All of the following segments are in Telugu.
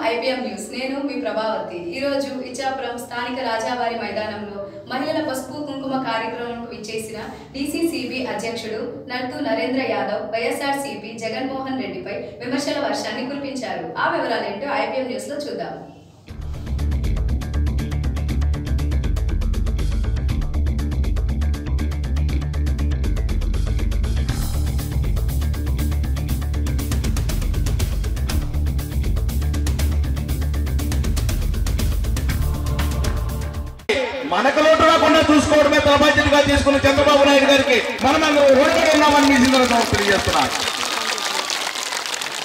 Welcome IPM news. నేను మీ ప్రభావతి. ఈ రోజు ఇచ్చాపురం స్థానిక రాజావారి మైదానంలో మహిళల పసుపు కుంకుమ కార్యక్రమంకు విచ్చేసిన డీసీసీబీ అధ్యక్షుడు నర్తు నరేంద్ర యాదవ్ వైఎస్ఆర్ సిపి జగన్మోహన్ రెడ్డిపై విమర్శల వర్షాన్ని కురిపించారు. ఆ వివరాలేంటో ఐపీఎం న్యూస్లో చూద్దాం. మనకు లోటు రాకుండా చూసుకోవడమే తన బాధ్యతగా తీసుకున్న చంద్రబాబు నాయుడు గారికి మనం ఓడిపడి ఉన్నామని మీ సందర్భంగా తెలియజేస్తున్నాను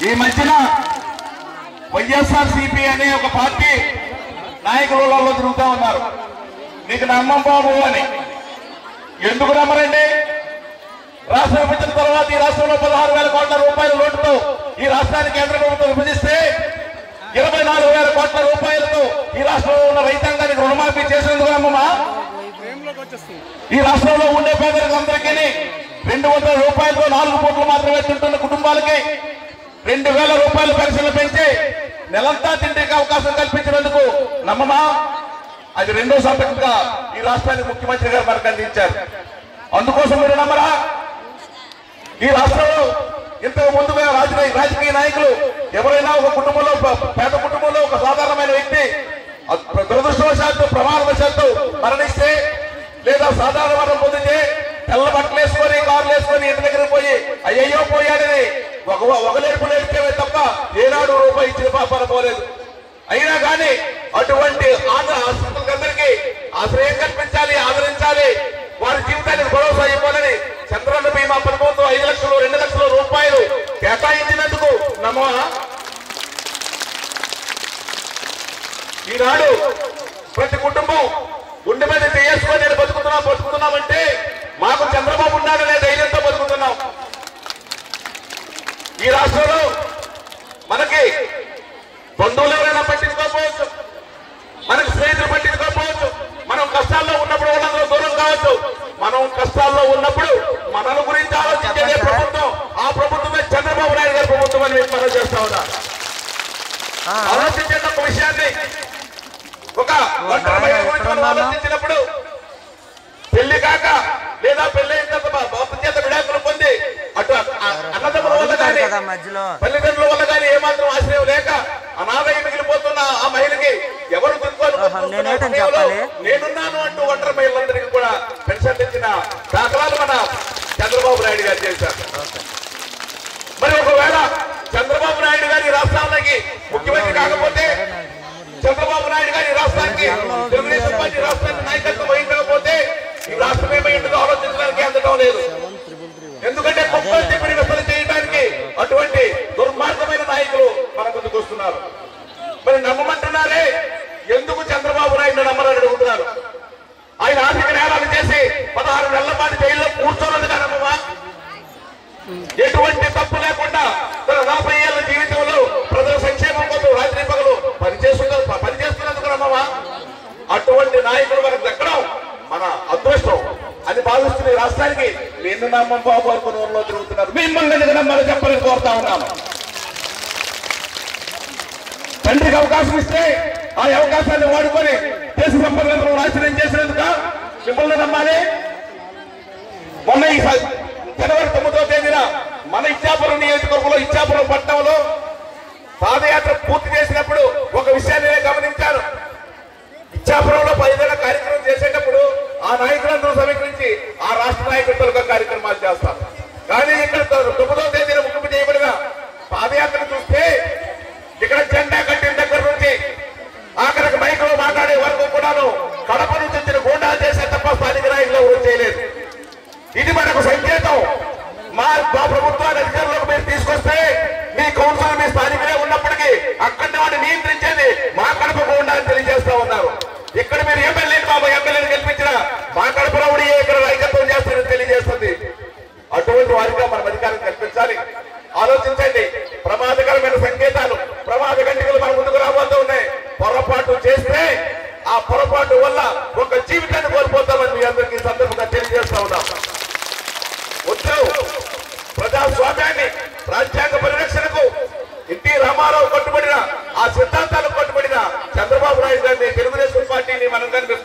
ఈ మధ్యన వైఎస్ఆర్ సిపి అనే ఒక పార్టీ నాయకులలో తిరుగుతా ఉన్నారు. నీకు నమ్మం బాబు అని. ఎందుకు నమ్మరండి? రాష్ట్రం విభజించిన తర్వాత ఈ రాష్ట్రంలో పదహారు వేల కోట్ల రూపాయల లోటుతో ఈ రాష్ట్రానికి కేంద్ర ప్రభుత్వం విభజిస్తే ఇరవై నాలుగు వేల కోట్ల రూపాయలతో ఈ రాష్ట్రంలో ఉన్న రైతాంగానికి రుణమాఫీ చేసేందుకు అమ్మమ్మా ఈ రాష్ట్రంలో ఉండే పేదరికందరికీ రెండు వందల రూపాయలతో నాలుగు కోట్లు మాత్రమే తింటున్న కుటుంబాలకి రెండు వేల రూపాయల పెన్షన్లు పెంచి నెలంతా తింటే అవకాశం కల్పించినందుకు నమ్మమా అది రెండో సంతకంగా ఈ రాష్ట్రానికి ముఖ్యమంత్రి గారు మనకు అందించారు. అందుకోసం మీరు నమ్మరా? ఈ రాష్ట్రంలో ఇంతకు ముందుగా రాజకీయ రాజకీయ నాయకులు ఎవరైనా ఒక కుటుంబంలో ప్రమాదవశాత్తు మరణిస్తే లేదా సాధారణ మరణం పొందితే తెల్ల బట్టలు వేసుకొని కార్లు వేసుకొని ఇంటి దగ్గర పోయి అయ్యయ్యో పోయాడని. ఒక ఒకలేపు లేడితే తప్ప ఏనాడు రూపాయి ఇచ్చిన పాపాల పోలేదు. అయినా కానీ అటువంటి ఆంధ్ర ఆశ్రితులందరికీ ఆశ్రయం కల్పించాలి ఆదరించాలి. వారి జీవితానికి భరోసా ఇవ్వాలని చంద్రన్న బీమా పథకంతో ఐదు లక్షలు రెండు లక్షల రూపాయలు కేటాయించినందుకు నమో ఈనాడు ప్రతి కుటుంబం గుండె మీద చేసుకొని నేను బతుకుతున్నాం బతుకుతున్నామంటే మాకు చంద్రబాబు ఉన్నాడనే ధైర్యంతో బతుకుతున్నాం. ఈ రాష్ట్రంలో మనకి బంధువులు ఎవరైనా పట్టించుకోకపోవచ్చు మనకి స్నేహితులు పట్టించుకోకపోవచ్చు మనం కష్టాల్లో ఉన్నప్పుడు వాళ్ళందరూ దూరం కావచ్చు. మనం కష్టాల్లో ఉన్నప్పుడు మనల గురించి ఆలోచించేదే ప్రభుత్వం ఆ ప్రభుత్వమే చంద్రబాబు నాయుడు గారి ప్రభుత్వం అని మేము మనం చేస్తా ఉన్నా ఆలోచించే ఒక విషయాన్ని ఒక ఒంటరి మహిళ గురించి మనం ఆలోచించినప్పుడు పెళ్ళి కాక లేదా పెళ్ళి అయిన తర్వాత భర్త చేత విడాకులు పొంది అటు అ- అన్నదమ్ముల వల్ల కానీ కదా మధ్యలో. తల్లిదండ్రుల వల్ల కానీ ఏమాత్రం ఆశ్రయం లేక అనాథయ్య మిగిలిపోతున్న ఆ మహిళకి ఎవరు? నేనున్నాను అంటూ ఒంటరి మహిళలందరికీ కూడా పెన్షన్ ఇచ్చిన దాఖలాలు మన చంద్రబాబు నాయుడు గారు చేశారు. మరి ఒకవేళ చంద్రబాబు నాయుడు గారి రాష్ట్రాలకి ముఖ్యమంత్రి కాకపోతే చంద్రబాబు నాయుడు గారి రాష్ట్రానికి తెలుగుదేశం పార్టీ రాష్ట్రానికి నాయకత్వం వహించకపోతే ఈ రాష్ట్రం ఏమైందో ఆలోచించడానికి అందడం లేదు. ఎందుకంటే చేయడానికి అటువంటి దుర్మార్గమైన నాయకులు మన ముందుకు వస్తున్నారు. మరి నమ్మమంటున్నారే? ఎందుకు చంద్రబాబు నాయుడు నమ్మరని అడుగుతున్నారు? ఆయన ఆర్థిక నేరాలు చేసి పదహారు నెలల పాటు జైల్లో కూర్చోన్నదిగా నమ్మమా ఎటువంటి తప్పు లేకుండా తన నలభై ఏళ్ళ జీవితంలో ప్రజల సంక్షేమం కోసం రాత్రి పగలు పనిచేస్తున్న పనిచేస్తున్నందుకు నమ్మమా అటువంటి నాయకులు మనకు దక్కడం మన అదృష్టం అని భావిస్తున్న రాష్ట్రానికి నిన్ను నమ్మం బాబు అనుకున్న ఊర్లో తిరుగుతున్నారు. మిమ్మల్ని ఎందుకు నమ్మని చెప్పని కోరుతా ఉన్నాము తండ్రికి అవకాశం ఇస్తే ఆ అవకాశాన్ని వాడుకొని దేశ సంపదలను నాశనం చేసినందుక మిమ్మల్ని నమ్మాలి. మొన్న ఈ జనవరి తొమ్మిదో తేదీన మన ఇచ్చాపురం నియోజకవర్గంలో ఇచ్చాపురం పట్టణంలో పాదయాత్ర పూర్తి చేసినప్పుడు ఒక విషయాన్ని నేను గమనించాను. ఇచ్చాపురంలో పదివేల కార్యక్రమం చేసేటప్పుడు ఆ నాయకులందరూ సమీకరించి ఆ రాష్ట్ర నాయకులతో కార్యక్రమాలు చేస్తారు. కానీ ఇక్కడ తొమ్మిదో తేదీన ముగింపు చేయబడిన పాదయాత్ర చూస్తే ఇక్కడ జెండా కట్టిన దగ్గర నుంచి ఆఖరికి మైకులో మాట్లాడే వరకు కూడాను కడప నుంచి వచ్చిన గూండా చేసే తప్ప స్థానిక నాయకులు ఎవరు చేయలేదు. ఇది మనకు సంకేతం. మా మా ప్రభుత్వాన్ని అధికారంలోకి మీరు తీసుకొస్తే మీ కౌన్సిల్ మీ స్థానికులే ఉన్నప్పటికీ అక్కడి వాడిని నియంత్రించేది మా కడప గుండా అని తెలియజేస్తా ఉన్నారు. ఇక్కడ మీరు ఎమ్మెల్యేని బాబు ఎమ్మెల్యే గెలిపించిన మా కడప రౌడీ ఇక్కడ నాయకత్వం చేస్తారని తెలియజేస్తుంది అటువంటి వారిగా మనం అధికారం కల్పించాలి ఆలోచించండి ప్రమాదకరమైన సంకేతాలు ప్రమాద గంటికలు మన ముందుకు రాబోతూ ఉన్నాయి పొరపాటు చేస్తే ఆ పొరపాటు వల్ల ఒక జీవితాన్ని కోల్పోతామని మీ అందరికీ సందర్భంగా తెలియజేస్తా ఉన్నాం. వద్దు ప్రజాస్వామ్యాన్ని రాజ్యాంగ పరిరక్షణకు ఎన్టీ రామారావు కట్టుబడిన ఆ సిద్ధాంతాలకు కట్టుబడిన చంద్రబాబు నాయుడు గారిని తెలుగుదేశం పార్టీని మనం కనిపిస్తాం